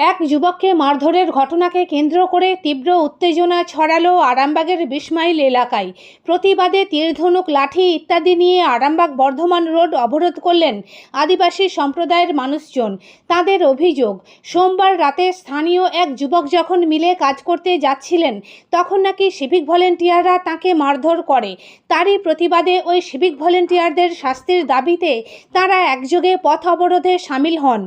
এক যুবককে মারধরের ঘটনাকে কেন্দ্র করে তীব্র উত্তেজনা ছড়ালো আরামবাগের বিসমাইল এলাকায়। প্রতিবাদে তীরধনুক লাঠি ইত্যাদি নিয়ে আরামবাগ বর্ধমান রোড অবরোধ করলেন আদিবাসী সম্প্রদায়ের মানুষজন। তাদের অভিযোগ, সোমবার রাতে স্থানীয় এক যুবক যখন মিলে কাজ করতে যাচ্ছিলেন, তখন নাকি সিভিক ভলেন্টিয়াররা তাকে মারধর করে। তারই প্রতিবাদে ওই সিভিক ভলেন্টিয়ারদের শাস্তির দাবিতে তারা একযোগে পথ অবরোধে সামিল হন।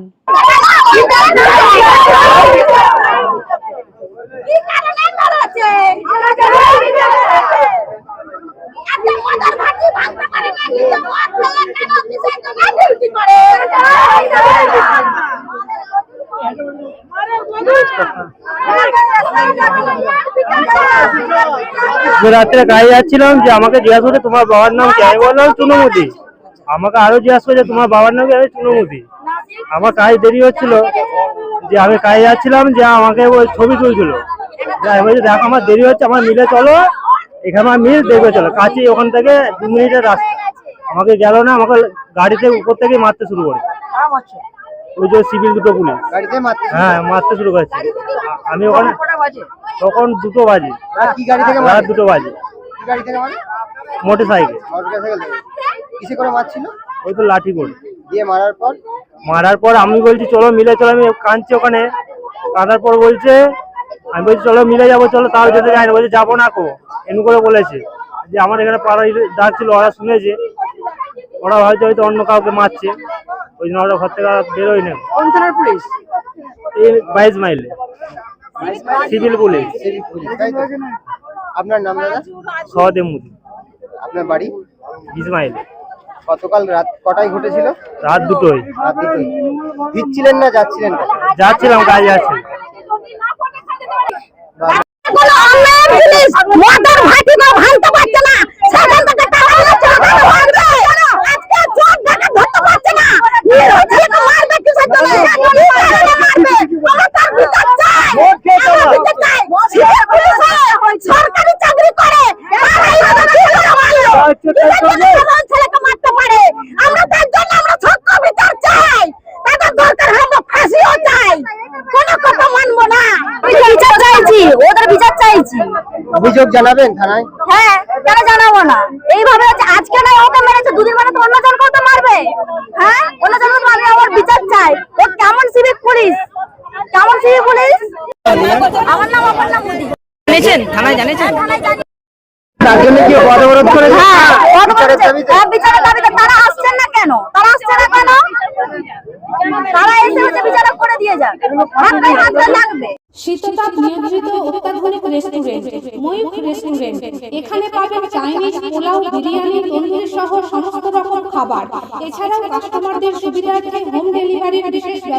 করে? রাত্রে গায়ে যাচ্ছিলাম যে আমাকে জিজ্ঞাসা করছে, তোমার বাবার নাম কি? বললাম চুনমুদি আমাকে আরও জিজ্ঞাসা করছে, তোমার বাবার নাম কি? চুনমুদি আমার কাজ দেরি হচ্ছিল যে আমি কাজে যাচ্ছিলাম যে আমাকে ওই ছবি তুলছিল। বলছি দেখো আমার দেরি হচ্ছে আমার মিলে চলো এখানে আমার মিল দেখবে চলো কাছে ওখান থেকে দু মিনিটের রাস্তা। আমাকে গেল না আমাকে গাড়িতে উপর থেকে মারতে শুরু করে। ওই যে সিভিল দুটো পুলিশ। হ্যাঁ মারতে শুরু করেছে। আমি ওখানে তখন দুটো বাজে। আর কি গাড়ি থেকে রাত দুটো বাজে। মোটর সাইকেল ওই তো লাঠি করে। দিয়ে মারার পর? মারার পর আমি বলছি চলো মিলে চলো। আমি কাঁদছি ওখানে। কাঁদার পর বলছে আমি বলছি চলো মিলে যাব চলো। তাও যেতে যাই না। বলছে যাব না কো? এমনি করে বলেছে। যে আমার এখানে পাড়ায় ডাকছিল ওরা শুনেছে। ওরা হয়তো হয়তো অন্য কাউকে মারছে। ওই জন্য ওরা ঘর থেকে বেরোয় না। কোন থানার পুলিশ? এই বাইশ মাইলে। Civil police. আপনার নাম দাদা? সহদেব মুদি। আপনার বাড়ি? বিশ মাইলে। গতকাল রাত কটায় ঘটেছিল? রাত দুটোই। ফিরছিলেন না যাচ্ছিলেন যাচ্ছিলাম কাজে আছে। বা- কোনো অন্যায় জিনিস মদের ভাটি কেউ ভাঙতে পারছে না সেখান থেকে তারা হচ্ছে ওখানে ভাঙছে আজকে চোর ডাকাত ধরতে পারছে না নিরীহ ছেলেকে মারবে কিসের জন্য কি কারণে মারবে আমরা তার বিচার চাই আমরা বিচার চাই সিভিল পুলিশে সরকারি চাকরি করে তারাই আমাদের ছেলেকে মারলো কিসের জন্য এমন ছেলেকে মারতে পারে আমরা তার জন্য আমরা সত্য বিচার চাই তাদের দরকার হয় আমরা ফাঁসিও চাই কোনো কথা মানবো না বিচার চাইছি ওদের বিচার চাইছি অভিযোগ জানাবেন থানায়? হ্যাঁ কেন জানাব না? এইভাবে হচ্ছে আজকে নয় ওকে মেরেছে দুদিন মানে তো অন্য জনকেও তো মারবে। হ্যাঁ অন্য জনকে তো মারবে আমার বিচার চাই। ও কেমন সিভিক পুলিশ? কেমন সিভিক পুলিশ? আমার নাম অপর্ণা মোদী। জানিয়েছেন? থানায় জানিয়েছেন? থানায় জানি- তার জন্য কি অবরোধ করেছে? হ্যাঁ? হ্যাঁ, বিচারের দাবিতে তারা আসছেন না কেন? তারা আসছে না কেন? তারা এসে হচ্ছে বিচারক করে দিয়ে যাক। লাগবে। শীততাপ নিয়ন্ত্রিত অত্যাধুনিক রেস্টুরেন্ট ময়ূখ রেস্টুরেন্ট এখানে পাবেন চাইনিজ পোলাও, বিরিয়ানি, তন্দুরি সহ সমস্ত রকম খাবার। এছাড়াও কাস্টমারদের সুবিধার্থে হোম ডেলিভারির বিশেষ